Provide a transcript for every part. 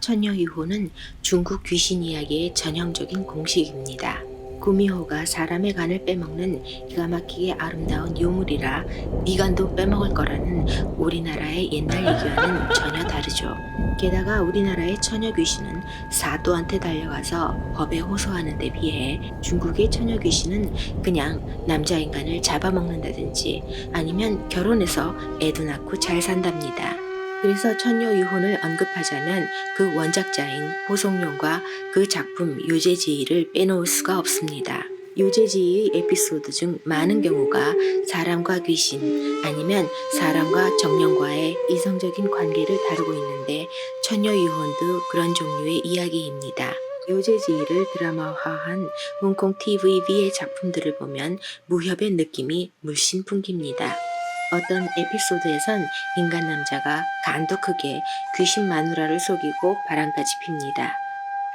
천녀 유호는 중국 귀신 이야기의 전형적인 공식입니다. 구미호가 사람의 간을 빼먹는 기가 막히게 아름다운 유물이라 미간도 빼먹을 거라는 우리나라의 옛날 얘기와는 전혀 다르죠. 게다가 우리나라의 처녀 귀신은 사또한테 달려가서 법에 호소하는 데 비해 중국의 처녀 귀신은 그냥 남자 인간을 잡아먹는다든지 아니면 결혼해서 애도 낳고 잘 산답니다. 그래서 천녀 유혼을 언급하자면 그 원작자인 호송룡과 그 작품 요제지희를 빼놓을 수가 없습니다. 요제지희의 에피소드 중 많은 경우가 사람과 귀신 아니면 사람과 정령과의 이성적인 관계를 다루고 있는데 천녀 유혼도 그런 종류의 이야기입니다. 요제지희를 드라마화한 홍콩 TVB의 작품들을 보면 무협의 느낌이 물씬 풍깁니다. 어떤 에피소드에선 인간 남자가 간도 크게 귀신 마누라를 속이고 바람까지 핍니다.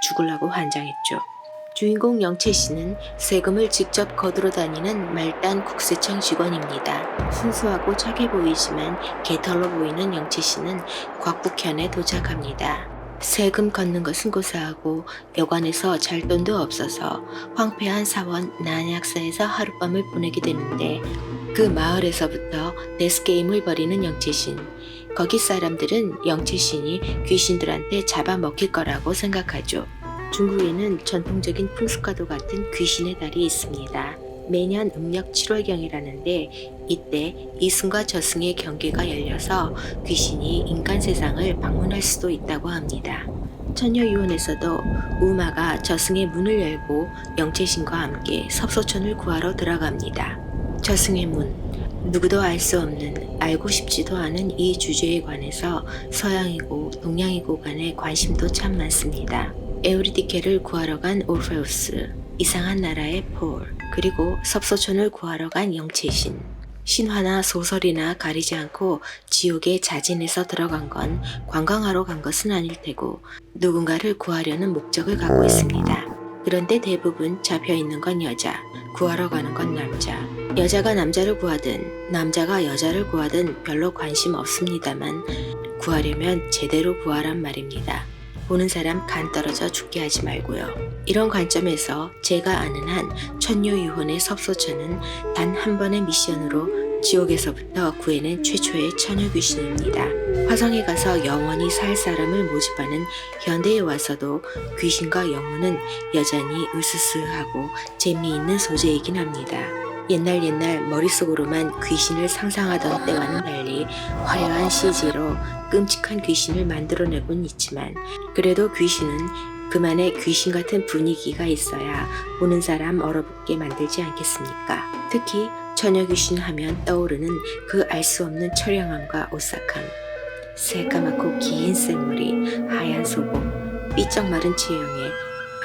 죽으려고 환장했죠. 주인공 영채 씨는 세금을 직접 거두러 다니는 말단 국세청 직원입니다. 순수하고 착해 보이지만 개털로 보이는 영채 씨는 곽북현에 도착합니다. 세금 걷는 것은 고사하고 여관에서 잘 돈도 없어서 황폐한 사원 난약사에서 하룻밤을 보내게 되는데 그 마을에서부터 데스게임을 벌이는 영채신. 거기 사람들은 영채신이 귀신들한테 잡아먹힐 거라고 생각하죠. 중국에는 전통적인 풍습과도 같은 귀신의 달이 있습니다. 매년 음력 7월경이라는데 이때 이승과 저승의 경계가 열려서 귀신이 인간 세상을 방문할 수도 있다고 합니다. 천녀유원에서도 우마가 저승의 문을 열고 영채신과 함께 섭소천을 구하러 들어갑니다. 저승의 문. 누구도 알 수 없는 알고 싶지도 않은 이 주제에 관해서 서양이고 동양이고 간의 관심도 참 많습니다. 에우리디케를 구하러 간 오페우스, 이상한 나라의 폴, 그리고 섭소천을 구하러 간 영채신. 신화나 소설이나 가리지 않고 지옥에 자진해서 들어간 건 관광하러 간 것은 아닐 테고 누군가를 구하려는 목적을 갖고 있습니다. 그런데 대부분 잡혀 있는 건 여자, 구하러 가는 건 남자. 여자가 남자를 구하든 남자가 여자를 구하든 별로 관심 없습니다만 구하려면 제대로 구하란 말입니다. 보는 사람 간 떨어져 죽게 하지 말고요. 이런 관점에서 제가 아는 한 천녀유혼의 섭소천은 단한 번의 미션으로 지옥에서부터 구해낸 최초의 처녀 귀신입니다. 화성에 가서 영원히 살 사람을 모집하는 현대에 와서도 귀신과 영혼은 여전히 으스스하고 재미있는 소재이긴 합니다. 옛날 옛날 머릿속으로만 귀신을 상상하던 때와는 달리 화려한 CG로 끔찍한 귀신을 만들어내곤 있지만 그래도 귀신은 그만의 귀신 같은 분위기가 있어야 보는 사람 얼어붙게 만들지 않겠습니까? 특히 처녀 귀신 하면 떠오르는 그 알 수 없는 처량함과 오싹함 새까맣고 긴 생머리, 하얀 소복, 삐쩍 마른 체형에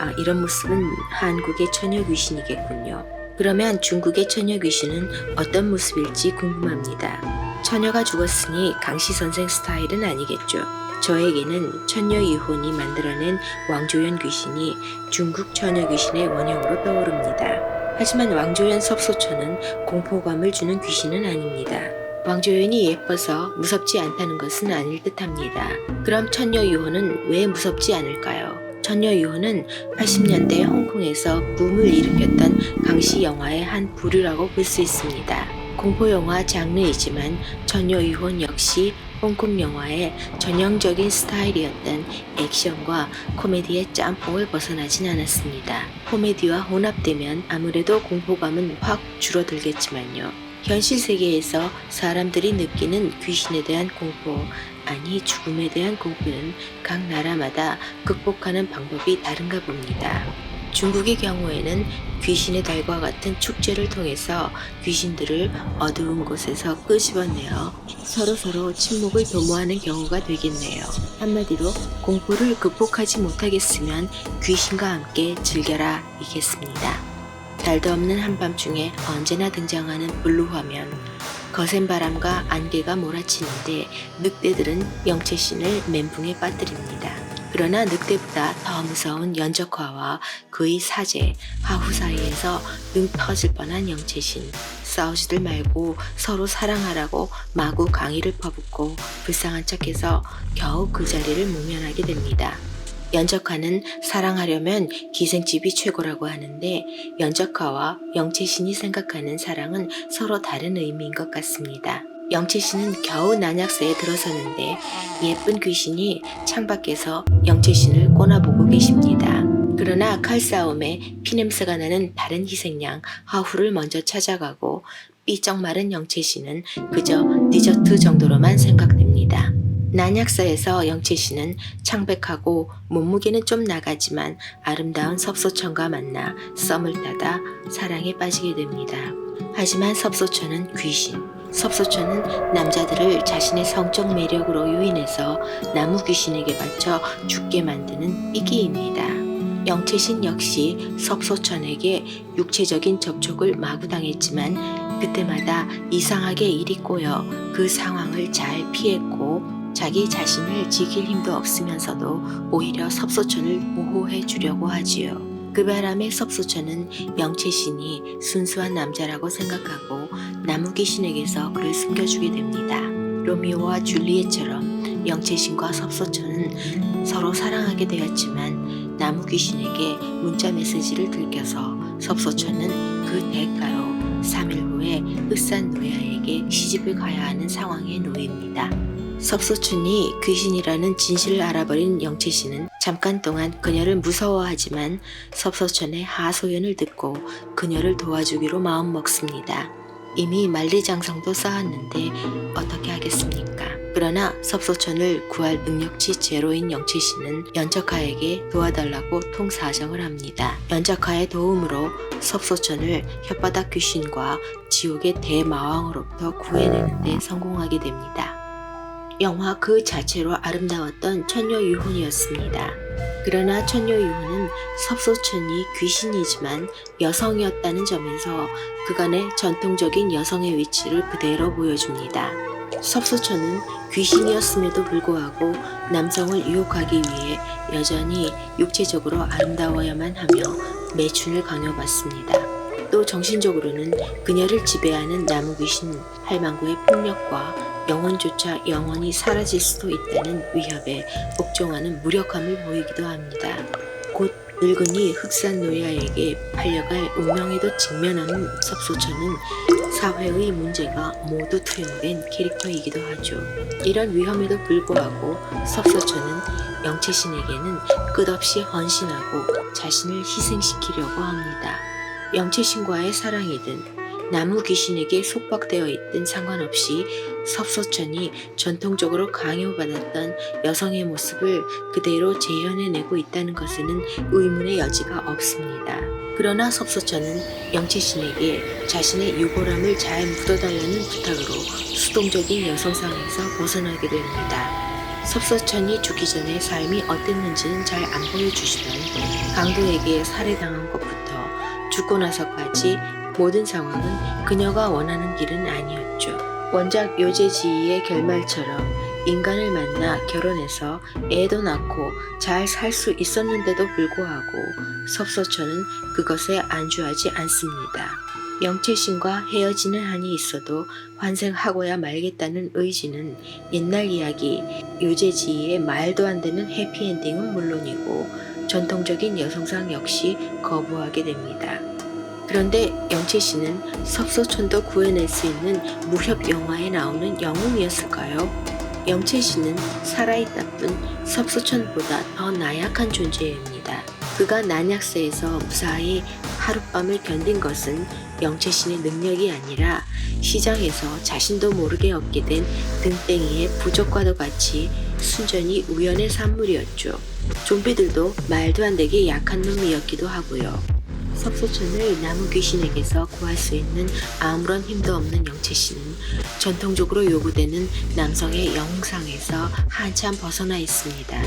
아, 이런 모습은 한국의 처녀 귀신이겠군요. 그러면 중국의 처녀 귀신은 어떤 모습일지 궁금합니다. 처녀가 죽었으니 강시 선생 스타일은 아니겠죠. 저에게는 천녀 이혼이 만들어낸 왕조연 귀신이 중국 처녀 귀신의 원형으로 떠오릅니다. 하지만 왕조연 섭소천은 공포감을 주는 귀신은 아닙니다. 왕조연이 예뻐서 무섭지 않다는 것은 아닐 듯합니다. 그럼 천녀 유호는 왜 무섭지 않을까요? 천녀 유호는 80년대 홍콩에서 붐을 일으켰던 강시 영화의 한 부류라고 볼 수 있습니다. 공포 영화 장르이지만 천녀 유혼 역시 홍콩 영화의 전형적인 스타일이었던 액션과 코미디의 짬뽕을 벗어나진 않았습니다. 코미디와 혼합되면 아무래도 공포감은 확 줄어들겠지만요. 현실 세계에서 사람들이 느끼는 귀신에 대한 공포, 아니 죽음에 대한 공포는 각 나라마다 극복하는 방법이 다른가 봅니다. 중국의 경우에는 귀신의 달과 같은 축제를 통해서 귀신들을 어두운 곳에서 끄집어내어 서로서로 침묵을 도모하는 경우가 되겠네요. 한마디로 공포를 극복하지 못하겠으면 귀신과 함께 즐겨라 이겠습니다. 달도 없는 한밤중에 언제나 등장하는 블루 화면. 거센 바람과 안개가 몰아치는데 늑대들은 영채신을 멘붕에 빠뜨립니다. 그러나 늑대보다 더 무서운 연적화와 그의 사제, 하후 사이에서 능 터질 뻔한 영채신. 싸우지들 말고 서로 사랑하라고 마구 강의를 퍼붓고 불쌍한 척해서 겨우 그 자리를 모면하게 됩니다. 연적하는 사랑하려면 기생집이 최고라고 하는데 연적하와 영채신이 생각하는 사랑은 서로 다른 의미인 것 같습니다. 영채신은 겨우 난약서에 들어서는데 예쁜 귀신이 창밖에서 영채신을 꼬나보고 계십니다. 그러나 칼싸움에 피냄새가 나는 다른 희생양 하후를 먼저 찾아가고 삐쩍 마른 영채 씨는 그저 디저트 정도로만 생각됩니다. 난약서에서 영채 씨는 창백하고 몸무게는 좀 나가지만 아름다운 섭소천과 만나 썸을 타다 사랑에 빠지게 됩니다. 하지만 섭소천은 귀신. 섭소천은 남자들을 자신의 성적 매력으로 유인해서 나무 귀신에게 바쳐 죽게 만드는 삐기입니다. 영채신 역시 섭소천에게 육체적인 접촉을 마구 당했지만 그때마다 이상하게 일이 꼬여 그 상황을 잘 피했고 자기 자신을 지킬 힘도 없으면서도 오히려 섭소천을 보호해 주려고 하지요. 그 바람에 섭소천은 영채신이 순수한 남자라고 생각하고 나무 귀신에게서 그를 숨겨주게 됩니다. 로미오와 줄리엣처럼 영채신과 섭소천은 서로 사랑하게 되었지만 나무 귀신에게 문자 메시지를 들켜서 섭소천은 그 대가로 3일 후에 흑산 노야에게 시집을 가야 하는 상황에 놓입니다. 섭소춘이 귀신이라는 진실을 알아버린 영채씨는 잠깐 동안 그녀를 무서워하지만 섭소천의 하소연을 듣고 그녀를 도와주기로 마음먹습니다. 이미 만리장성도 쌓았는데 어떻게 하겠습니까? 그러나 섭소천을 구할 능력치 제로인 영채씨는 연적하에게 도와달라고 통사정을 합니다. 연적하의 도움으로 섭소천을 혓바닥 귀신과 지옥의 대마왕으로부터 구해내는데 성공하게 됩니다. 영화 그 자체로 아름다웠던 천녀 유혼이었습니다. 그러나 천녀 유혼은 섭소천이 귀신이지만 여성이었다는 점에서 그간의 전통적인 여성의 위치를 그대로 보여줍니다. 섭소천은 귀신이었음에도 불구하고 남성을 유혹하기 위해 여전히 육체적으로 아름다워야만 하며 매춘을 강요받습니다. 또 정신적으로는 그녀를 지배하는 나무 귀신 할망구의 폭력과 영혼조차 영원히 사라질 수도 있다는 위협에 복종하는 무력함을 보이기도 합니다. 곧 늙은이 흑산 노야에게 팔려갈 운명에도 직면하는 섭소천은 사회의 문제가 모두 투영된 캐릭터이기도 하죠. 이런 위험에도 불구하고 섭소천은 영채신에게는 끝없이 헌신하고 자신을 희생시키려고 합니다. 영채신과의 사랑이든 나무 귀신에게 속박되어 있든 상관없이 섭소천이 전통적으로 강요받았던 여성의 모습을 그대로 재현해내고 있다는 것에는 의문의 여지가 없습니다. 그러나 섭소천은 영채신에게 자신의 유골함을 잘 묻어달라는 부탁으로 수동적인 여성상에서 벗어나게 됩니다. 섭소천이 죽기 전에 삶이 어땠는지는 잘 안 보여주시던 강도에게 살해당한 것부터 죽고 나서까지 모든 상황은 그녀가 원하는 길은 아니었죠. 원작 요제지이의 결말처럼 인간을 만나 결혼해서 애도 낳고 잘 살 수 있었는데도 불구하고 섭소천은 그것에 안주하지 않습니다. 영채신과 헤어지는 한이 있어도 환생하고야 말겠다는 의지는 옛날 이야기 요제지이의 말도 안 되는 해피엔딩은 물론이고 전통적인 여성상 역시 거부하게 됩니다. 그런데 영채 씨는 섭소천도 구해낼 수 있는 무협 영화에 나오는 영웅이었을까요? 영채 씨는 살아있다 뿐 섭소천보다 더 나약한 존재입니다. 그가 난약세에서 무사히 하룻밤을 견딘 것은 영채 씨의 능력이 아니라 시장에서 자신도 모르게 얻게 된 등땡이의 부족과도 같이 순전히 우연의 산물이었죠. 좀비들도 말도 안 되게 약한 놈이었기도 하고요. 섭소천을 나무 귀신에게서 구할 수 있는 아무런 힘도 없는 영채 씨는 전통적으로 요구되는 남성의 영상에서 한참 벗어나 있습니다.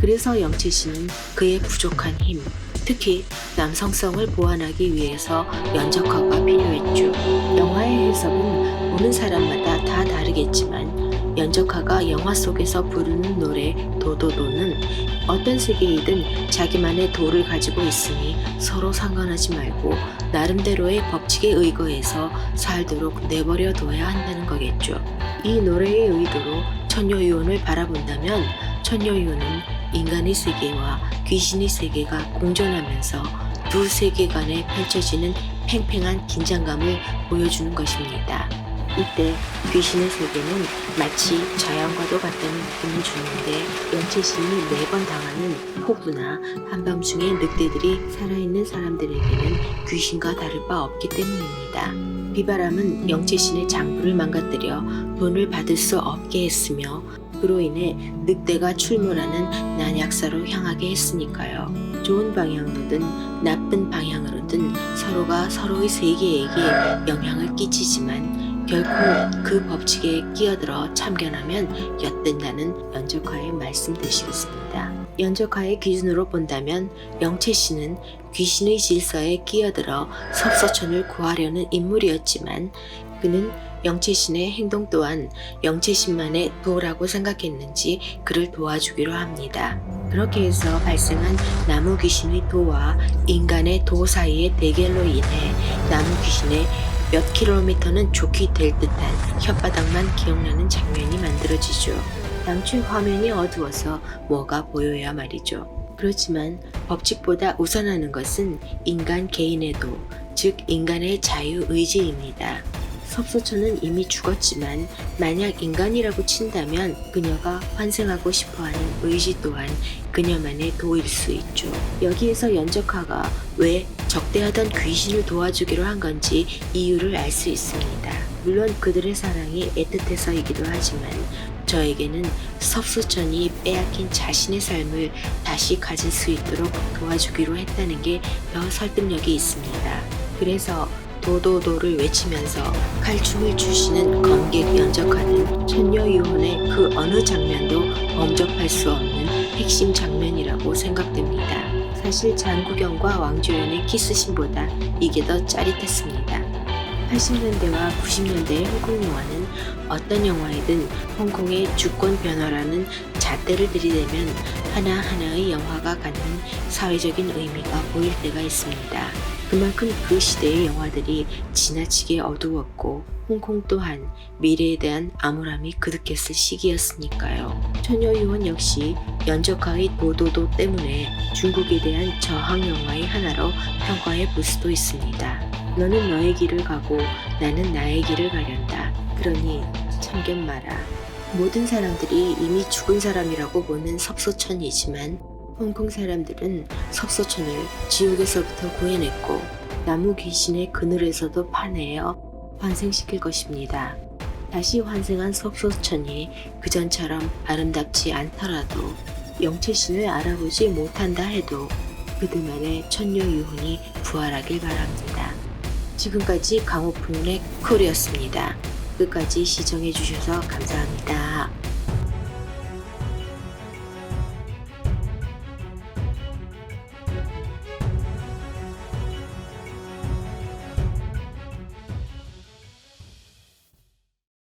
그래서 영채 씨는 그의 부족한 힘, 특히 남성성을 보완하기 위해서 연적화가 필요했죠. 영화의 해석은 보는 사람마다 다 다르겠지만 연적화가 영화 속에서 부르는 노래 도도도는 어떤 세계이든 자기만의 도를 가지고 있으니 서로 상관하지 말고 나름대로의 법칙에 의거해서 살도록 내버려 둬야 한다는 거겠죠. 이 노래의 의도로 천녀유혼을 바라본다면 천녀유혼은 인간의 세계와 귀신의 세계가 공존하면서 두 세계 간에 펼쳐지는 팽팽한 긴장감을 보여주는 것입니다. 이때 귀신의 세계는 마치 자연과도 같다는 느낌을 주는데 영채신이 매번 당하는 폭우나 한밤중에 늑대들이 살아있는 사람들에게는 귀신과 다를 바 없기 때문입니다. 비바람은 영채신의 장부를 망가뜨려 돈을 받을 수 없게 했으며 그로 인해 늑대가 출몰하는 난약사로 향하게 했으니까요. 좋은 방향으로든 나쁜 방향으로든 서로가 서로의 세계에게 영향을 끼치지만 결코 그 법칙에 끼어들어 참견하면 엿된다는 연적화의 말씀 되시겠습니다. 연적화의 기준으로 본다면 영채 씨는 귀신의 질서에 끼어들어 섭서천을 구하려는 인물이었지만 그는 영채신의 행동 또한 영채신만의 도라고 생각했는지 그를 도와주기로 합니다. 그렇게 해서 발생한 나무 귀신의 도와 인간의 도 사이의 대결로 인해 나무 귀신의 몇 킬로미터는 좋게 될 듯한 혓바닥만 기억나는 장면이 만들어지죠. 당초 화면이 어두워서 뭐가 보여야 말이죠. 그렇지만 법칙보다 우선하는 것은 인간 개인의 도, 즉 인간의 자유의지입니다. 섭소천은 이미 죽었지만 만약 인간이라고 친다면 그녀가 환생하고 싶어하는 의지 또한 그녀만의 도일 수 있죠. 여기에서 연적화가 왜 적대하던 귀신을 도와주기로 한 건지 이유를 알 수 있습니다. 물론 그들의 사랑이 애틋해서이기도 하지만 저에게는 섭수천이 빼앗긴 자신의 삶을 다시 가질 수 있도록 도와주기로 했다는 게 더 설득력이 있습니다. 그래서 도도도를 외치면서 칼춤을 추시는 검객 연적하는 천녀유혼의 그 어느 장면도 범접할 수 없는 핵심 장면이라고 생각됩니다. 사실 장구경과 왕조연의 키스신보다 이게 더 짜릿했습니다. 80년대와 90년대의 홍콩 영화는 어떤 영화이든 홍콩의 주권 변화라는 잣대를 들이대면 하나하나의 영화가 갖는 사회적인 의미가 보일 때가 있습니다. 그만큼 그 시대의 영화들이 지나치게 어두웠고 홍콩 또한 미래에 대한 암울함이 그득했을 시기였으니까요. 처녀유원 역시 연적화의 도도도 때문에 중국에 대한 저항 영화의 하나로 평가해 볼 수도 있습니다. 너는 너의 길을 가고 나는 나의 길을 가련다. 그러니 참견 마라. 모든 사람들이 이미 죽은 사람이라고 보는 섭소천이지만 홍콩 사람들은 섭소천을 지옥에서부터 구해냈고 나무 귀신의 그늘에서도 파내어 환생시킬 것입니다. 다시 환생한 섭소천이 그전처럼 아름답지 않더라도 영채신을 알아보지 못한다 해도 그들만의 천녀 유혼이 부활하길 바랍니다. 지금까지 강호풍의 쿨이었습니다. 끝까지 시청해주셔서 감사합니다.